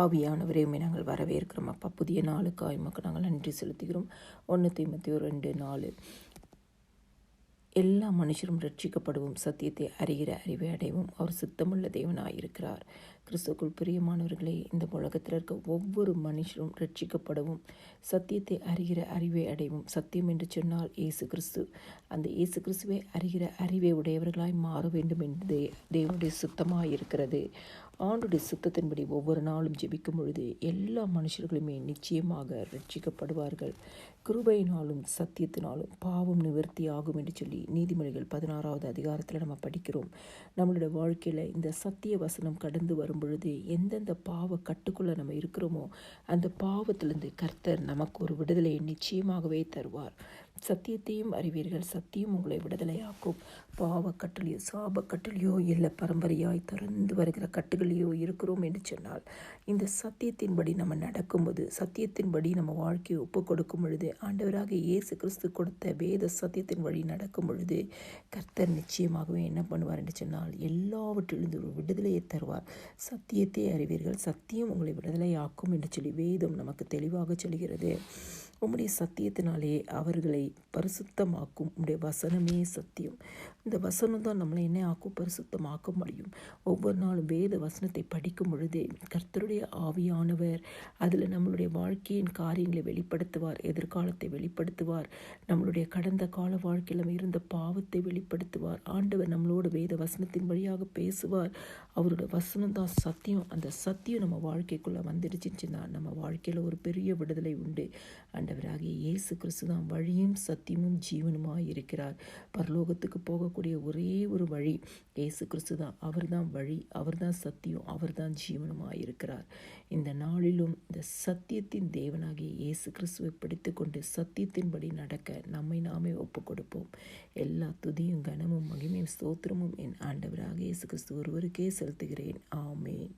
ஆவியானவரே நாங்கள் வரவேற்கிறோம். அப்பா புதிய நாளுக்காய் மக்கள் நாங்கள் நன்றி செலுத்துகிறோம். ஒன்று தீமத்தி ஒரு ரெண்டு நாலு. எல்லா மனுஷரும் ரட்சிக்கப்படுவோம். சத்தியத்தை அறிகிற அறிவை அடைவோம். அவர் சித்தமுள்ள தேவனாயிருக்கிறார். கிறிஸ்துக்குள் பிரியமானவர்களே இந்த உலகத்தில் இருக்க ஒவ்வொரு மனுஷரும் ரட்சிக்கப்படவும் சத்தியத்தை அறிகிற அறிவை அடைவும் சத்தியம் என்று சொன்னால் இயேசு கிறிஸ்து. அந்த இயேசு கிறிஸ்துவை அறிகிற அறிவை உடையவர்களாய் மாற வேண்டும் என்று தேவனுடைய சுத்தமாக இருக்கிறது. ஆண்டுடைய சுத்தத்தின்படி ஒவ்வொரு நாளும் ஜெபிக்கும் பொழுது எல்லா மனுஷர்களுமே நிச்சயமாக ரட்சிக்கப்படுவார்கள். கிருபையினாலும் சத்தியத்தினாலும் பாவம் நிவர்த்தி ஆகும் என்று சொல்லி நீதிமொழிகள் பதினாறாவது அதிகாரத்தில் நம்ம படிக்கிறோம். நம்மளுடைய வாழ்க்கையில் இந்த சத்திய வசனம் கடந்து வரும் பொழுது எந்தெந்த பாவ கட்டுக்குள்ளே நம்ம இருக்கிறோமோ அந்த பாவத்திலிருந்து கர்த்தர் நமக்கு ஒரு விடுதலையை நிச்சயமாகவே தருவார். சத்தியத்தையும் அறிவீர்கள். சத்தியம் உங்களை விடுதலையாக்கும். பாவ கட்டளையோ சாப கட்டளையோ இல்லை பரம்பரையாய் திறந்து வருகிற கட்டுகளையோ இருக்கிறோம் என்று சொன்னால் இந்த சத்தியத்தின்படி நம்ம நடக்கும்போது சத்தியத்தின்படி நம்ம வாழ்க்கையை ஒப்பு கொடுக்கும் பொழுது ஆண்டவராக இயேசு கிறிஸ்து கொடுத்த வேத சத்தியத்தின் வழி நடக்கும் பொழுது கர்த்தர் நிச்சயமாகவே என்ன பண்ணுவார் என்று சொன்னால் எல்லாவற்றிலிருந்து ஒரு விடுதலையை தருவார். சத்தியத்தை அறிவீர்கள். சத்தியம் உங்களை விடுதலையாக்கும் என்று சொல்லி வேதம் நமக்கு தெளிவாக சொல்கிறது. உம்முடைய சத்தியத்தினாலே அவர்களை பரிசுத்தமாக்கும். உடைய வசனமே சத்தியம். இந்த வசனம் தான் நம்மளை என்ன ஆக்கும் பரிசுத்தமாக்க முடியும். ஒவ்வொரு நாளும் வேத வசனத்தை படிக்கும் பொழுதே கர்த்தருடைய ஆவியானவர் அதில் நம்மளுடைய வாழ்க்கையின் காரியங்களை வெளிப்படுத்துவார் எதிர்காலத்தை வெளிப்படுத்துவார். நம்மளுடைய கடந்த கால வாழ்க்கையில் இருந்த பாவத்தை வெளிப்படுத்துவார். ஆண்டவர் நம்மளோட வேத வசனத்தின் வழியாக பேசுவார். அவரோட வசனம் தான் சத்தியம். அந்த சத்தியம் நம்ம வாழ்க்கைக்குள்ளே வந்துடுச்சுன்னா நம்ம வாழ்க்கையில் ஒரு பெரிய விடுதலை உண்டு. ஆண்டவராகிய இயேசு கிறிஸ்து தான் வழியும் சத்தியமும் ஜீவனுமாக இருக்கிறார். பரலோகத்துக்கு போகக்கூடிய ஒரே ஒரு வழி இயேசு கிறிஸ்து தான் அவர் தான் வழி அவர் தான் சத்தியம் அவர் தான் ஜீவனுமாக இருக்கிறார். இந்த நாளிலும் இந்த சத்தியத்தின் தேவனாகிய இயேசு கிறிஸ்துவை பிடித்து கொண்டு சத்தியத்தின்படி நடக்க நம்மை நாமே ஒப்பு கொடுப்போம் எல்லா துதியும் கனமும் மகிமையும் ஸ்தோத்திரமும் என் ஆண்டவராக இயேசு கிறிஸ்து ஒருவருக்கே செலுத்துகிறேன். ஆமேன்.